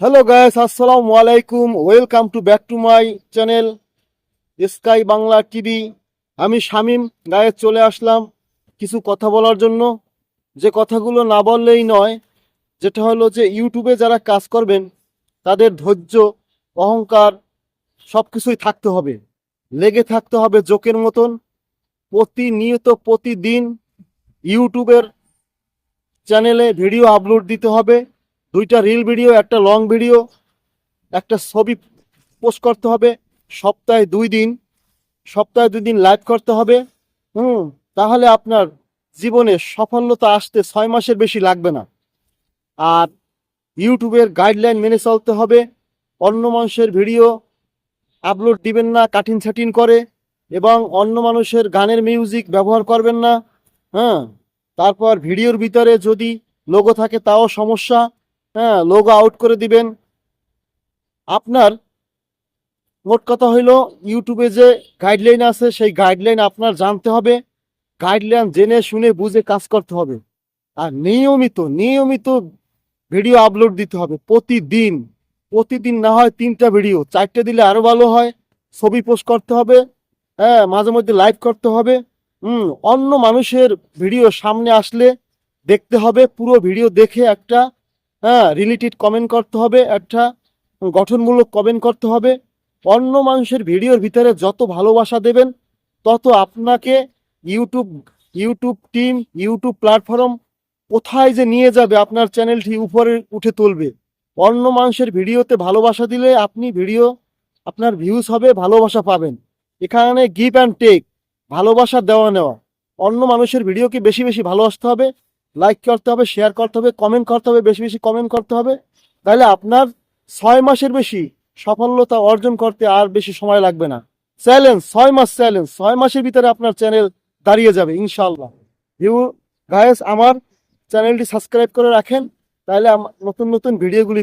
Hello guys আসসালামু আলাইকুম welcome to back to my channel Sky Bangla TV আমি শামিম, গায়ে চলে আসলাম কিছু কথা বলার জন্য। যে কথাগুলো না বললেই নয়, যেটা হলো যে ইউটিউবে যারা কাজ করবেন, তাদের ধৈর্য, অহংকার সব কিছুই থাকতে হবে। লেগে থাকতে হবে জোকের মতন। প্রতিনিয়ত প্রতিদিন ইউটিউবের চ্যানেলে ভিডিও আপলোড দিতে হবে। দুইটা রিল ভিডিও একটা লং ভিডিও একটা ছবি পোস্ট করতে হবে, সপ্তাহে দুই দিন, সপ্তাহে দুই দিন লাইভ করতে হবে, হুম, তাহলে আপনার জীবনে সফলতা আসতে ছয় মাসের বেশি লাগবে না। আর ইউটিউবের গাইডলাইন মেনে চলতে হবে, অন্য মানুষের ভিডিও আপলোড দিবেন না কাঠিন ছাটিন করে, এবং অন্য মানুষের গানের মিউজিক ব্যবহার করবেন না হ্যাঁ তারপর ভিডিওর ভিতরে যদি লোগো থাকে, তাও সমস্যা হ্যাঁ লোগো আউট করে দিবেন। আপনার মোট কথা হইল ইউটিউবে যে গাইডলাইন আছে, সেই গাইডলাইন আপনার জানতে হবে। গাইডলাইন জেনে শুনে বুঝে কাজ করতে হবে। আর নিয়মিত নিয়মিত ভিডিও আপলোড দিতে হবে প্রতিদিন। প্রতিদিন না হয় তিনটা ভিডিও চারটে দিলে আরও ভালো হয়। ছবি পোস্ট করতে হবে। হ্যাঁ মাঝে মধ্যে লাইভ করতে হবে। হুম, অন্য মানুষের ভিডিও সামনে আসলে দেখতে হবে। পুরো ভিডিও দেখে একটা হ্যাঁ রিলেটেড কমেন্ট করতে হবে, একটা গঠনমূলক কমেন্ট করতে হবে। অন্য মানুষের ভিডিওর ভিতরে যত ভালোবাসা দেবেন, তত আপনাকে YouTube YouTube team YouTube platform কোথায় যে নিয়ে যাবে, আপনার চ্যানেলটি উপরে উঠে তুলবে। অন্য মানুষের ভিডিওতে ভালোবাসা দিলে আপনি ভিডিও, আপনার ভিউজ হবে, ভালোবাসা পাবেন। এখানে গিভ অ্যান্ড টেক ভালোবাসা দেওয়া নেওয়া। অন্য মানুষের ভিডিওকে বেশি বেশি ভালোবাসতে হবে। লাইক করতে হবে শেয়ার করতে হবে কমেন্ট করতে হবে, বেশি বেশি কমেন্ট করতে হবে। তাহলে আপনার ছয় মাসের বেশি সফলতা অর্জন করতে আর বেশি সময় লাগবে না। চ্যালেঞ্জ ছয় মাস চ্যালেঞ্জ ছয় মাসের ভিতরে আপনার চ্যানেল দাঁড়িয়ে যাবে ইনশাল্লাহ ভিউ গায়েস আমার চ্যানেলটি সাবস্ক্রাইব করে রাখেন তাহলে নতুন নতুন ভিডিওগুলি